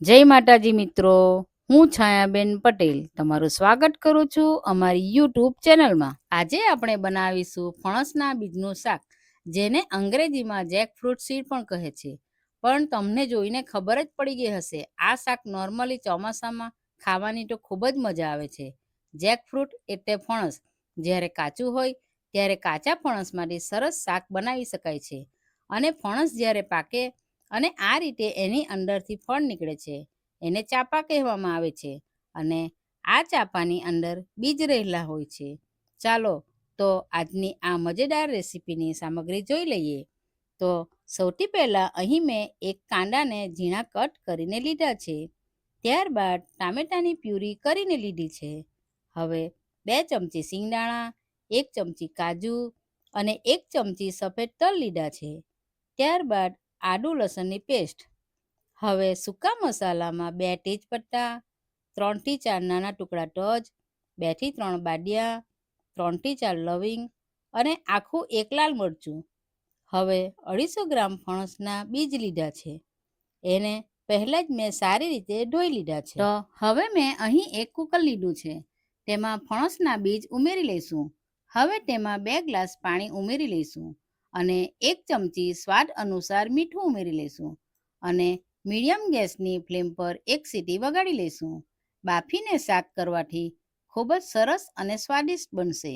જય માતાજી મિત્રો, હું છાયાબેન પટેલ તમારું સ્વાગત કરું છું અમારી યુટ્યુબ ચેનલમાં. આજે આપણે બનાવીશું ફણસના બીજનું શાક, જેને અંગ્રેજીમાં જેક ફ્રૂટ સીડ પણ કહે છે. પણ તમને જોઈને ખબર જ પડી ગઈ હશે, આ શાક નોર્મલી ચોમાસામાં ખાવાની તો ખૂબ જ મજા આવે છે. જેક ફ્રૂટ એટલે ફણસ. જ્યારે કાચું હોય, ત્યારે કાચા ફણસમાંથી સરસ શાક બનાવી શકાય છે. અને ફણસ જ્યારે પાકે અને આ રીતે એની અંદરથી ફળ નીકળે છે. એને ચાપા કહેવામાં આવે છે અને આ ચાપાની અંદર બીજ રહેલા હોય છે. ચાલો તો આજની આ મજેદાર રેસીપીની સામગ્રી જોઈ લઈએ. તો સૌથી પહેલાં અહીં મેં એક કાંદાને ઝીણા કટ કરીને લીધા છે. ત્યારબાદ ટામેટાની પ્યુરી કરીને લીધી છે. હવે બે ચમચી સિંગદાણા, એક ચમચી કાજુ અને એક ચમચી સફેદ તલ લીધા છે. ત્યારબાદ આદુ લસણની પેસ્ટ હવે સૂકા મસાલામાં બે તેજપત્તા, ત્રણથી ચાર નાના ટુકડા ટચ, બેથી ત્રણ બાડિયા, ત્રણથી ચાર લવિંગ અને આખું એક લાલ મરચું. હવે અઢીસો ગ્રામ ફણસના બીજ લીધા છે. એને પહેલાં જ મેં સારી રીતે ધોઈ લીધા છે. તો હવે મેં અહીં એક કુકર લીધું છે. તેમાં ફણસના બીજ ઉમેરી લઈશું. હવે તેમાં બે ગ્લાસ પાણી ઉમેરી લઈશું. અને એક ચમચી સ્વાદ અનુસાર મીઠું ઉમેરી લઈશું અને મીડિયમ ગેસની ફ્લેમ પર એક સીટી વગાડી લઈશું બાફીને શાક કરવાથી ખૂબ જ સરસ અને સ્વાદિષ્ટ બનશે.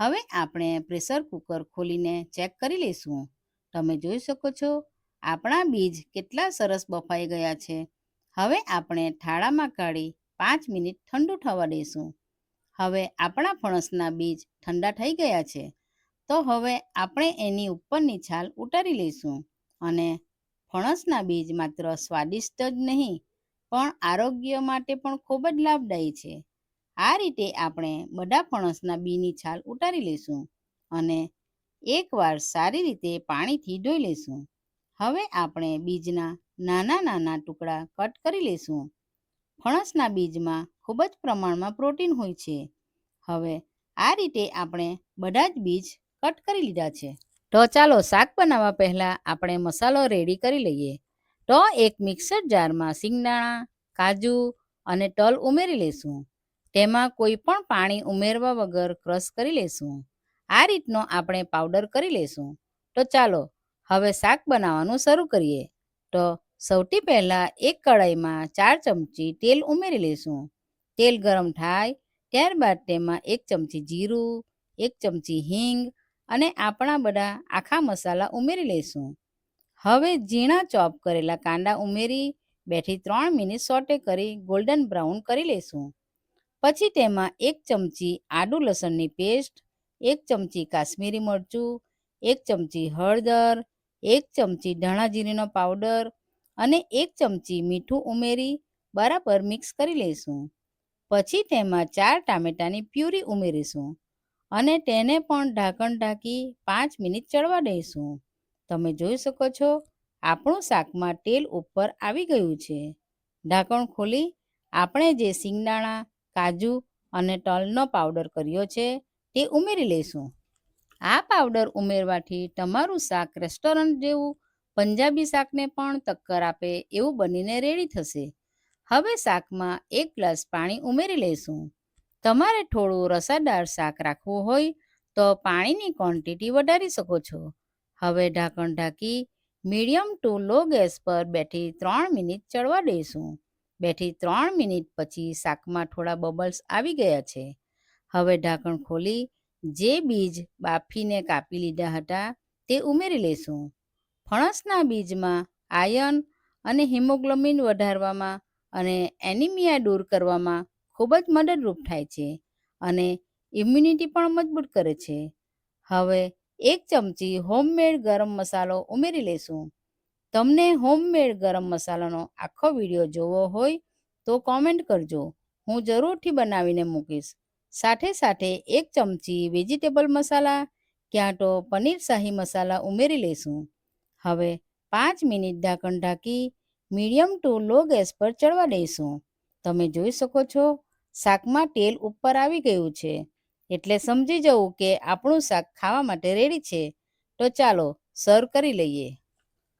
હવે આપણે પ્રેશર કુકર ખોલીને ચેક કરી લઈશું. તમે જોઈ શકો છો, આપણા બીજ કેટલા સરસ બફાઈ ગયા છે. હવે આપણે થાળામાં કાઢી પાંચ મિનિટ ઠંડુ થવા દઈશું. હવે આપણા ફણસના બીજ ઠંડા થઈ ગયા છે. તો હવે આપણે એની ઉપરની છાલ ઉતારી લઈશું અને ફણસના બીજ માત્ર સ્વાદિષ્ટ જ નહીં, પણ આરોગ્ય માટે પણ ખૂબ જ લાભદાયી છે. આ રીતે આપણે બધા ફણસના બીની છાલ ઉતારી લઈશું અને એકવાર સારી રીતે પાણીથી ધોઈ લઈશું. હવે આપણે બીજના નાના નાના ટુકડા કટ કરી લઈશું. ફણસના બીજમાં ખૂબ જ પ્રમાણમાં પ્રોટીન હોય છે. હવે આ રીતે આપણે બધા જ બીજ કટ કરી લીધા છે. તો ચાલો શાક બનાવવા પહેલાં આપણે મસાલો રેડી કરી લઈએ. તો એક મિક્સર જારમાં સિંગદાણા, કાજુ અને તલ ઉમેરી લઈશું તેમાં કોઈ પણ પાણી ઉમેરવા વગર ક્રશ કરી લઈશું આ રીતનો આપણે પાવડર કરી લઈશું તો ચાલો હવે શાક બનાવવાનું શરૂ કરીએ. તો સૌથી પહેલાં એક કઢાઈમાં ચાર ચમચી તેલ ઉમેરી લઈશું તેલ ગરમ થાય ત્યારબાદ તેમાં એક ચમચી જીરું, એક ચમચી હિંગ અને આપણા બધા આખા મસાલા ઉમેરી લઈશું. હવે ઝીણા ચોપ કરેલા કાંદા ઉમેરી બેથી ત્રણ મિનિટ સોટે કરી ગોલ્ડન બ્રાઉન કરી લઈશું. પછી તેમાં એક ચમચી આદુ લસણની પેસ્ટ, એક ચમચી કાશ્મીરી મરચું, એક ચમચી હળદર, એક ચમચી ધાણા જીરીનો પાવડર અને એક ચમચી મીઠું ઉમેરી બરાબર મિક્સ કરી લઈશું. પછી તેમાં ચાર ટામેટાની પ્યુરી ઉમેરીશું. અને તેને પણ ઢાંકણ ઢાંકી પાંચ મિનિટ ચડવા દઈશું. તમે જોઈ શકો છો, આપણું શાકમાં તેલ ઉપર આવી ગયું છે. ઢાંકણ ખોલી આપણે જે સિંગદાણા કાજુ અને તલનો પાવડર કર્યો છે તે ઉમેરી લઈશું. આ પાવડર ઉમેરવાથી તમારું શાક રેસ્ટોરન્ટ જેવું પંજાબી શાકને પણ ટક્કર આપે એવું બનીને રેડી થશે. હવે શાકમાં એક ગ્લાસ પાણી ઉમેરી લઈશું. તમારે થોડું રસાદાર શાક રાખવું હોય તો પાણીની ક્વોન્ટિટી વધારી શકો છો. હવે ઢાંકણ ઢાંકી મીડિયમ ટુ લો ગેસ પર બેઠી ત્રણ મિનિટ ચડવા દઈશું. બેઠી ત્રણ મિનિટ પછી શાકમાં થોડા બબલ્સ આવી ગયા છે. હવે ઢાંકણ ખોલી જે બીજ બાફીને કાપી લીધા હતા તે ઉમેરી લઈશું. ફણસના બીજમાં આયર્ન અને હિમોગ્લોબિન વધારવામાં અને એનિમિયા દૂર કરવામાં ખૂબ જ મદદરૂપ થાય છે અને ઇમ્યુનિટી પણ મજબૂત કરે છે. હવે એક ચમચી હોમમેડ ગરમ મસાલો ઉમેરી લઈશું. તમને હોમમેડ ગરમ મસાલાનો આખો વીડિયો જોવો હોય તો કોમેન્ટ કરજો. હું જરૂરથી બનાવીને મૂકીશ. સાથે સાથે એક ચમચી વેજીટેબલ મસાલા ક્યાં તો પનીર શાહી મસાલા ઉમેરી લઈશું. હવે પાંચ મિનિટ ઢાંકણ ઢાંકી મીડિયમ ટુ લો ગેસ પર ચડવા દઈશું. તમે જોઈ શકો છો શાકમાં તેલ ઉપર આવી ગયું છે. એટલે સમજી જવું કે આપણું શાક ખાવા માટે રેડી છે. તો ચાલો સર્વ કરી લઈએ.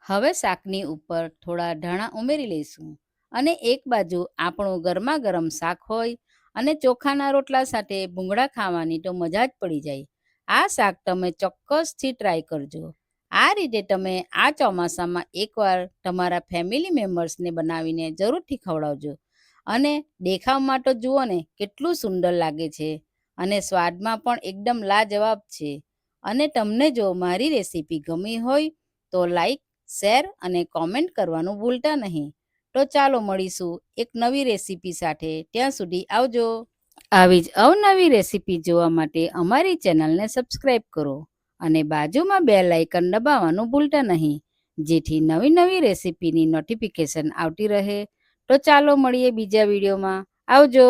હવે શાકની ઉપર થોડા ધાણા ઉમેરી લઈશું અને એક બાજુ આપણું ગરમા ગરમ શાક હોય અને ચોખાના રોટલા સાથે ભૂંગળા ખાવાની તો મજા જ પડી જાય. આ શાક તમે ચોક્કસથી ટ્રાય કરજો. આ રીતે તમે આ ચોમાસામાં એકવાર તમારા ફેમિલી મેમ્બર્સને બનાવીને જરૂરથી ખવડાવજો. અને દેખાવમાં તો જુઓ ને, કેટલું સુંદર લાગે છે. અને સ્વાદમાં પણ એકદમ લાજવાબ છે. અને તમને જો મારી રેસીપી ગમી હોય, તો લાઈક, શેર અને કોમેન્ટ કરવાનું ભૂલતા નહીં. તો ચાલો મળીશું એક નવી રેસીપી સાથે. ત્યાં સુધી આવજો. આવી જ અવનવી રેસીપી જોવા માટે અમારી ચેનલને સબસ્ક્રાઈબ કરો અને બાજુમાં બે લાઇકન દબાવવાનું ભૂલતા નહીં. જેથી નવી નવી રેસીપીની નોટિફિકેશન આવતી રહે. તો ચાલો મળીએ બીજા વિડીયોમાં. આવજો.